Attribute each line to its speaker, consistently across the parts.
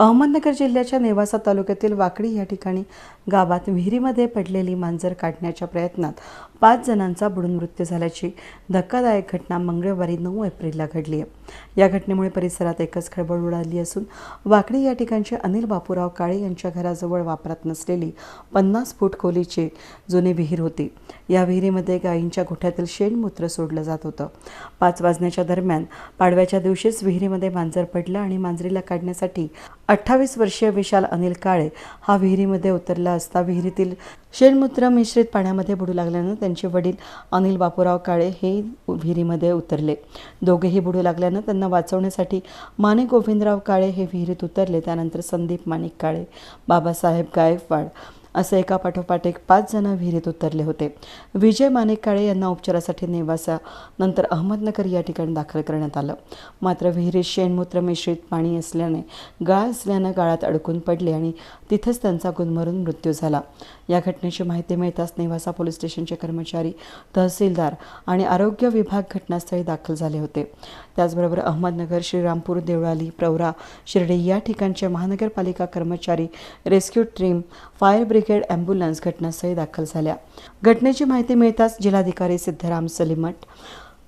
Speaker 1: अहमदनगर जिल्ह्याच्या नेवासा तालुक्यातील वाकडी या ठिकाणी गावात विहिरीमध्ये पडलेली मांजर काढण्याच्या प्रयत्नात पाच जणांचा बुडून मृत्यू झाल्याची धक्कादायक घटना मंगळवारी नऊ एप्रिलला घडली आहे. या घटनेमुळे परिसरात एकच खळबळ उडाली असून वाकडी या ठिकाणचे अनिल बापूराव काळे यांच्या घराजवळ वापरात नसलेली पन्नास फूट खोलीची जुनी विहीर होती. या विहिरीमध्ये गायींच्या गोठ्यातील शेणमूत्र सोडलं जात होतं. पाच वाजण्याच्या दरम्यान पाडव्याच्या दिवशीच विहिरीमध्ये मांजर पडलं आणि मांजरीला काढण्यासाठी अठ्ठावीस वर्षीय विशाल अनिल काळे हा विहिरीमध्ये उतरला असता विहिरीतील शेणमूत्र मिश्रित पाण्यामध्ये बुडू लागल्यानं त्यांचे वडील अनिल बापूराव काळे हे विहिरीमध्ये उतरले. दोघेही बुडू लागल्यानं त्यांना वाचवण्यासाठी माणिक गोविंदराव काळे हे विहिरीत उतरले. त्यानंतर संदीप माणिक काळे बाबासाहेब गायकवाड असं एका पाठोपाठ एक पाच जण विहिरीत उतरले होते. विजय माणिक काळे यांना उपचारासाठी नेवासा नंतर अहमदनगर या ठिकाणी दाखल करण्यात आलं. मात्र विहिरीत शेणमूत्र मिश्रित पाणी असल्याने गाळ असल्यानं गाळात अडकून पडले आणि तिथेच त्यांचा गुदमरून मृत्यू झाला. या घटनेची माहिती मिळताच नेवासा पोलीस स्टेशनचे कर्मचारी तहसीलदार आणि आरोग्य विभाग घटनास्थळी दाखल झाले होते. त्याचबरोबर अहमदनगर श्रीरामपूर देवळाली प्रवरा शिर्डी या ठिकाणचे महानगरपालिका कर्मचारी rescue team fire brigade ambulance घटनास्थळी दाखल झाल्या. घटनेची माहिती मिळताच जिल्हाधिकारी सिद्धराम सलिमट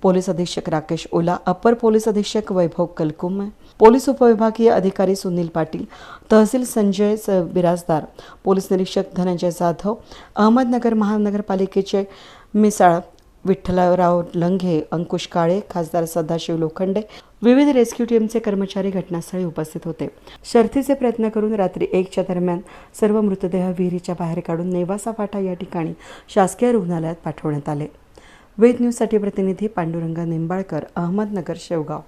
Speaker 1: पोलीस अधीक्षक राकेश ओला अपर पोलीस अधीक्षक वैभव कलकुम पोलीस उपविभागीय अधिकारी सुनील पाटील तहसील संजय स बिराजदार पोलीस निरीक्षक धनंजय जाधव अहमदनगर महानगरपालिकेचे मिसाळ विठ्ठलराव लंघे अंकुश काळे खासदार सदाशिव लोखंडे विविध रेस्क्यू टीमचे कर्मचारी घटनास्थळी उपस्थित होते. शर्थीचे प्रयत्न करून रात्री एकच्या दरम्यान सर्व मृतदेह विहिरीच्या बाहेर काढून नेवासा फाटा या ठिकाणी शासकीय रुग्णालयात पाठवण्यात आले. वेद न्यूजसाठी प्रतिनिधी पांडुरंग निंबाळकर अहमदनगर शेवगाव.